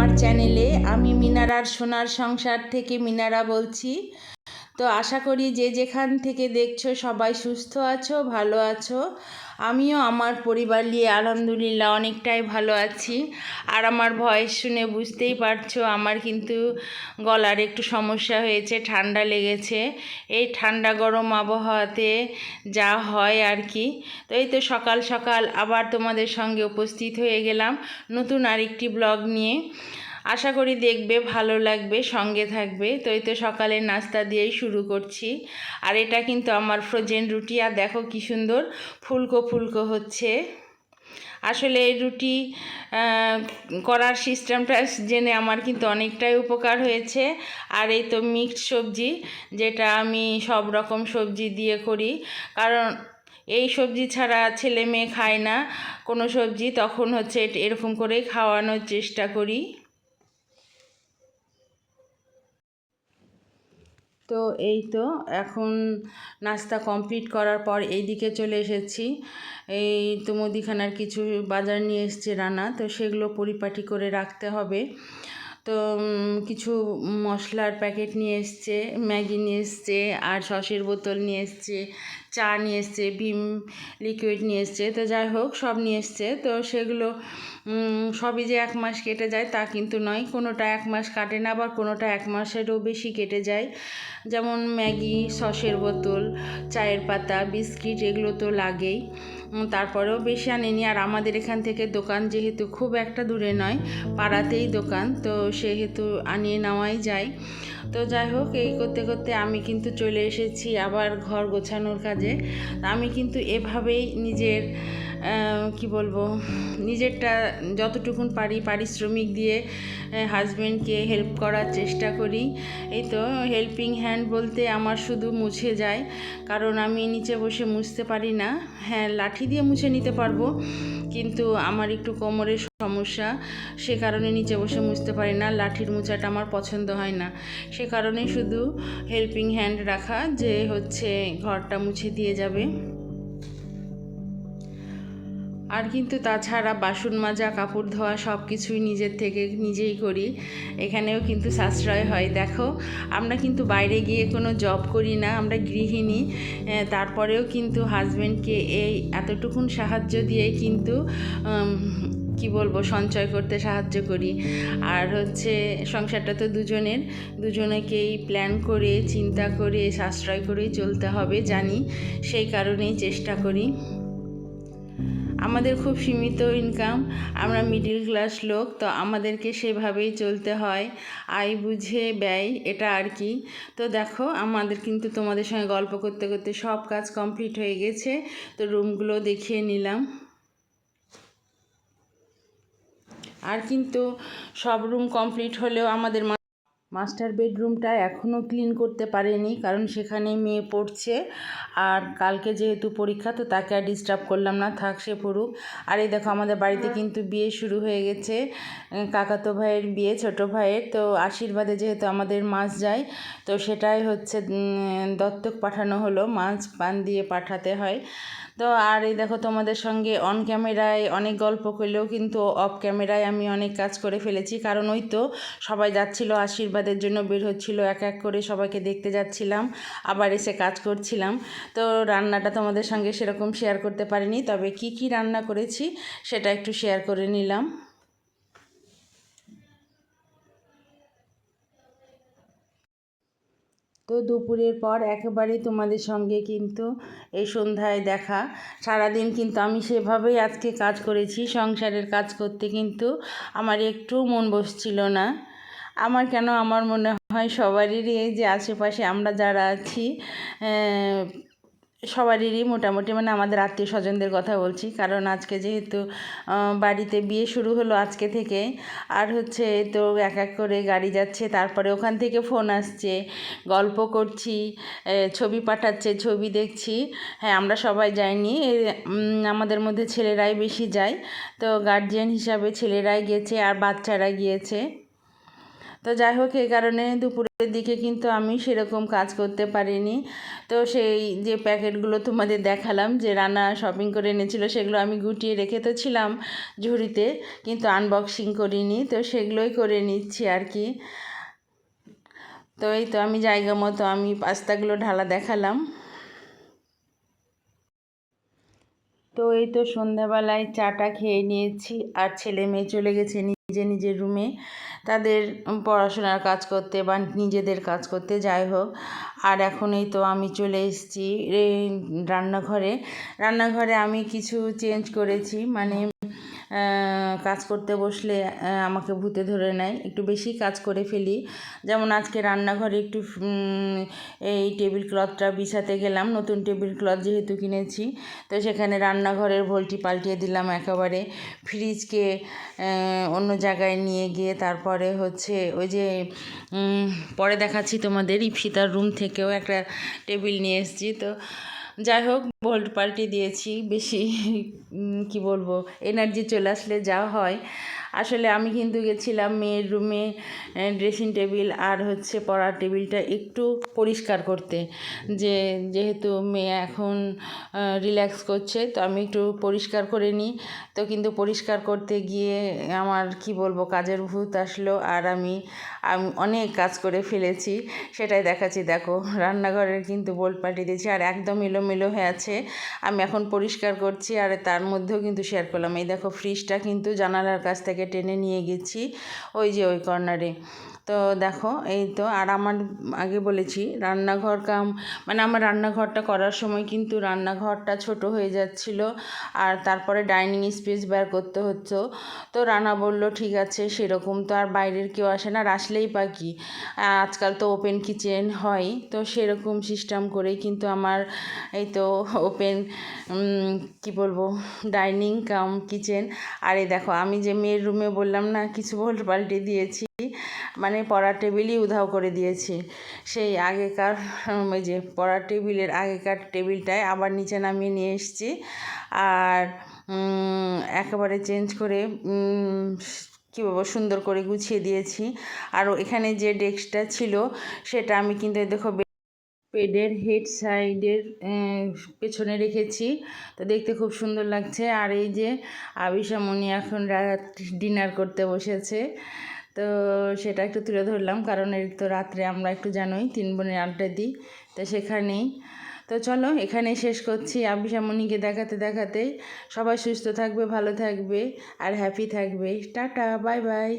আমার চ্যানেলে আমি মিনারার সোনার সংসার থেকে মিনারা বলছি। তো আশা করি যে যেখান থেকে দেখছ সবাই সুস্থ আছো, ভালো আছো। আমিও আমার পরিবার নিয়ে আলহামদুলিল্লাহ অনেকটাই ভালো আছি। আর আমার ভয়েস শুনে বুঝতেই পারছ, আমার কিন্তু গলার একটু সমস্যা হয়েছে, ঠান্ডা লেগেছে। এই ঠান্ডা গরম আবহাওয়াতে যা হয় আর কি। তো এই তো সকাল সকাল আবার তোমাদের সঙ্গে উপস্থিত হয়ে গেলাম নতুন আরেকটি ব্লগ নিয়ে। আশা করি দেখবে, ভালো লাগবে, সঙ্গে থাকবে। তো এই তো সকালের নাস্তা দিয়েই শুরু করছি। আর এটা কিন্তু আমার ফ্রোজেন রুটি, আর দেখো কি সুন্দর ফুলকো ফুলকো হচ্ছে। আসলে এই রুটি করার সিস্টেমটা জেনে আমার কিন্তু অনেকটাই উপকার হয়েছে। আর এই তো মিক্সড সবজি, যেটা আমি সব রকম সবজি দিয়ে করি। কারণ এই সবজি ছাড়া ছেলে মেয়ে খায় না। কোনো সবজি তখন হচ্ছে এরকম করেই খাওয়ানোর চেষ্টা করি। তো এই তো এখন নাস্তা কমপ্লিট করার পর এই দিকে চলে এসেছি। এই তো মুদিখানার কিছু বাজার নিয়ে এসছে রানা, তো সেগুলো পরিপাটি করে রাখতে হবে। তো কিছু মশলার প্যাকেট নিয়ে এসছে, ম্যাগি নিয়ে এসছে, আর সসের বোতল নিয়ে এসছে। চা নিয়ে এসছে, ভিম লিকুইড নিয়ে এসছে, তো যাই হোক, সব নিয়ে এসছে। তো সেগুলো সবই যে এক মাস কেটে যায় তা কিন্তু নয়, কোনোটা এক মাস কাটে না, আবার কোনোটা এক মাসেরও বেশি কেটে যায়। যেমন ম্যাগি, সসের বোতল, চায়ের পাতা, বিস্কিট, এগুলো তো লাগেই। তারপরেও বেশি আনিনি। আর আমাদের এখান থেকে দোকান যেহেতু খুব একটা দূরে নয়, পাড়াতেই দোকান, তো সেহেতু আনিয়ে নেওয়াই যায়। তো যাই হোক, এই করতে করতে আমি কিন্তু চলে এসেছি আবার ঘর গোছানোর কাজে। আমি কিন্তু এভাবেই নিজের কি বলব, নিজেরটা যতটুকুন পারি পারিশ্রমিক দিয়ে হাজব্যান্ডকে হেল্প করার চেষ্টা করি। এই তো হেল্পিং হ্যান্ড বলতে আমার শুধু মুছে যায়, কারণ আমি নিচে বসে মুছতে পারি না। হ্যাঁ লাঠি দিয়ে মুছে নিতে পারব, কিন্তু আমার একটু কোমরের সমস্যা, সে কারণে নিচে বসে মুছতে পারি না, লাঠির মোচাটা আমার পছন্দ হয় না। সে কারণে শুধু হেল্পিং হ্যান্ড রাখা, যে হচ্ছে ঘরটা মুছে দিয়ে যাবে। আর কিন্তু তাছাড়া বাসন মাজা, কাপড় ধোয়া সব কিছুই নিজের থেকে নিজেই করি। এখানেও কিন্তু সাশ্রয় হয়। দেখো, আমরা কিন্তু বাইরে গিয়ে কোনো জব করি না, আমরা গৃহিণী। তারপরেও কিন্তু হাজব্যান্ডকে এই এতটুকুন সাহায্য দিয়ে কিন্তু কি বলব, সঞ্চয় করতে সাহায্য করি। আর হচ্ছে সংসারটা তো দুজনের, দুজনেকেই প্ল্যান করে, চিন্তা করে, সাশ্রয় করেই চলতে হবে, জানি। সেই কারণেই চেষ্টা করি। আমাদের খুব সীমিত ইনকাম আমরা মিডিল ক্লাস লোক, তো আমাদেরকে সেভাবেই চলতে হয়। আয় বুঝে ব্যয়, এটা আর কি। তো দেখো, আমাদের কিন্তু তোমাদের সঙ্গে গল্প করতে করতে সব কাজ কমপ্লিট হয়ে গেছে। তো রুমগুলো দেখিয়ে নিলাম। আর কিন্তু সব রুম কমপ্লিট হলেও আমাদের মাস্টার বেডরুমটা এখনও ক্লিন করতে পারেনি কারণ সেখানে মেয়ে পড়ছে। আর কালকে যেহেতু পরীক্ষা তো তাকে আর ডিস্টার্ব করলাম না। থাক সে পড়ুক। আর এই দেখো আমাদের বাড়িতে কিন্তু বিয়ে শুরু হয়ে গেছে। কাকাতো ভাইয়ের বিয়ে ছোট ভাইয়ের। তো আশীর্বাদে যেহেতু আমাদের মাছ যায় তো সেটাই হচ্ছে দত্তক পাঠানো হলো। মাছ পান দিয়ে পাঠাতে হয়। তো আর এই দেখো তোমাদের সঙ্গে অন ক্যামেরায় অনেক গল্প করলেও কিন্তু অফ ক্যামেরায় আমি অনেক কাজ করে ফেলেছি। কারণ ওই তো সবাই যাচ্ছিল আশীর্বাদের জন্য বের হচ্ছিল, এক এক করে সবাইকে দেখতে যাচ্ছিলাম, আবার এসে কাজ করছিলাম। তো রান্নাটা তোমাদের সঙ্গে সেরকম শেয়ার করতে পারিনি, তবে কি কি রান্না করেছি সেটা একটু শেয়ার করে নিলাম। তো দুপুরের পর একেবারে তোমাদের সঙ্গে কিন্তু এই সন্ধ্যায় দেখা। সারাদিন কিন্তু আমি সেভাবেই আজকে কাজ করেছি, সংসারের কাজ করতে কিন্তু আমার একটু মন বসছিল না। আমার কেন আমার মনে হয় সবারই যে আশেপাশে আমরা যারা আছি সবারই মোটামুটি মানে আমাদের আত্মীয় স্বজনদের কথা বলছি। কারণ আজকে যেহেতু বাড়িতে বিয়ে শুরু হলো আজকে থেকে, আর হচ্ছে তো এক এক করে গাড়ি যাচ্ছে, তারপরে ওখান থেকে ফোন আসছে, গল্প করছি ছবি পাঠাচ্ছে, ছবি দেখছি। হ্যাঁ আমরা সবাই যাইনি আমাদের মধ্যে ছেলেরাই বেশি যায়। তো গার্জিয়ান হিসাবে ছেলেরাই গেছে আর বাচ্চারা গিয়েছে। তো যাই হোক এই কারণে দুপুরের দিকে কিন্তু আমি সেরকম কাজ করতে পারিনি। তো সেই যে প্যাকেটগুলো তোমাদের দেখালাম, যে রান্না শপিং করে এনেছিলো, সেগুলো আমি গুটিয়ে রেখে তো ছিলাম ঝুড়িতে, কিন্তু আনবক্সিং করিনি, তো সেগুলোই করে নিচ্ছি আর কি। তো এই তো আমি জায়গা মতো আমি পাস্তাগুলো ঢালা দেখালাম। তো এই তো সন্ধ্যাবেলায় চাটা খেয়ে নিয়েছি, আর ছেলে মেয়ে চলে গেছে নিজে নিজের রুমে তাদের পড়াশোনার কাজ করতে বা নিজেদের কাজ করতে যাই হোক। আর এখন এই তো আমি চলে এসেছি রান্নাঘরে। রান্নাঘরে আমি কিছু চেঞ্জ করেছি মানে কাজ করতে বসলে আমাকে ভূতে ধরে নেয়। একটু বেশি কাজ করে ফেলি। যেমন আজকে রান্নাঘরে একটু এই টেবিল ক্লথটা বিছাতে গেলাম। নতুন টেবিল ক্লথ যেহেতু কিনেছি, তো সেখানে রান্নাঘরের ভোল্টি পাল্টিয়ে দিলাম একেবারে। ফ্রিজকে অন্য জায়গায় নিয়ে গিয়ে তারপরে হচ্ছে ওই যে পরে দেখাচ্ছি তোমাদের ইপসিতার রুম থেকেও একটা টেবিল নিয়ে এসেছি। তো যাই হোক ভোল্ট পাল্টি দিয়েছি, বেশি কি বলব এনার্জি চলে আসলে যা হয়। আসলে আমি কিন্তু গেছিলাম মেয়ের রুমে ড্রেসিং টেবিল আর হচ্ছে পড়ার টেবিলটা একটু পরিষ্কার করতে। যে যেহেতু মেয়ে এখন রিল্যাক্স করছে, তো আমি একটু পরিষ্কার করে নিই। তো কিন্তু পরিষ্কার করতে গিয়ে আমার, কি বলব, কাজের ভূত আসলো আর আমি অনেক কাজ করে ফেলেছি, সেটাই দেখাচ্ছি। দেখো, রান্নাঘরের কিন্তু বোল্ট পাল্টে দিয়েছি আর একদম এলোমেলো হয়ে আছে। আমি এখন পরিষ্কার করছি আর তার মধ্যেও কিন্তু শেয়ার করলাম। এই দেখো ফ্রিজটা কিন্তু জানালার কাছ থেকে টেনে নিয়ে গেছি, ওই যে ওই কর্নারে তো দেখো, এই তো, আর আমার আগে বলেছি, রান্নাঘর কাম মানে আমার রান্নাঘরটা করার সময় কিন্তু রান্নাঘরটা ছোট হয়ে যাচ্ছিল, আর তারপরে ডাইনিং স্পেস বের করতে হতো। তো রানা বলল, ঠিক আছে, সেরকম তো আর বাইরের কেউ আসে না, আর আসলেই বা কি? আজকাল তো ওপেন কিচেন হয়, তো সেরকম সিস্টেম করেই কিন্তু আমার, এই তো ওপেন কি বলব, ডাইনিং কাম কিচেন। আর এই দেখো, আমি যে মেয়ের রুমে বললাম না, কিছু বল, পাল্টে দিয়েছি। মানে পড়ার টেবিলই উধাও করে দিয়েছি। সেই আগেকার ওই যে পড়ার টেবিলের আগেকার টেবিলটায় আবার নিচে নামিয়ে নিয়ে এসেছি। আর একেবারে চেঞ্জ করে কী বলব, সুন্দর করে গুছিয়ে দিয়েছি। আর এখানে যে ডেস্কটা ছিল, সেটা আমি কিন্তু দেখো পেডের হেড সাইডের পেছনে রেখেছি। তো দেখতে খুব সুন্দর লাগছে। আর এই যে আবিশা মনি এখন রাত ডিনার করতে বসেছে। তো সেটা একটু তুলে ধরলাম, কারণ এর তো রাত্রে আমরা একটু জানোই, তিন বোনের আড্ডা দিই, তো সেখানেই। তো চলো, এখানেই শেষ করছি। আবিসামণিকে দেখাতে দেখাতে সবাই সুস্থ থাকবে, ভালো থাকবে, আর হ্যাপি থাকবে। Tata bye bye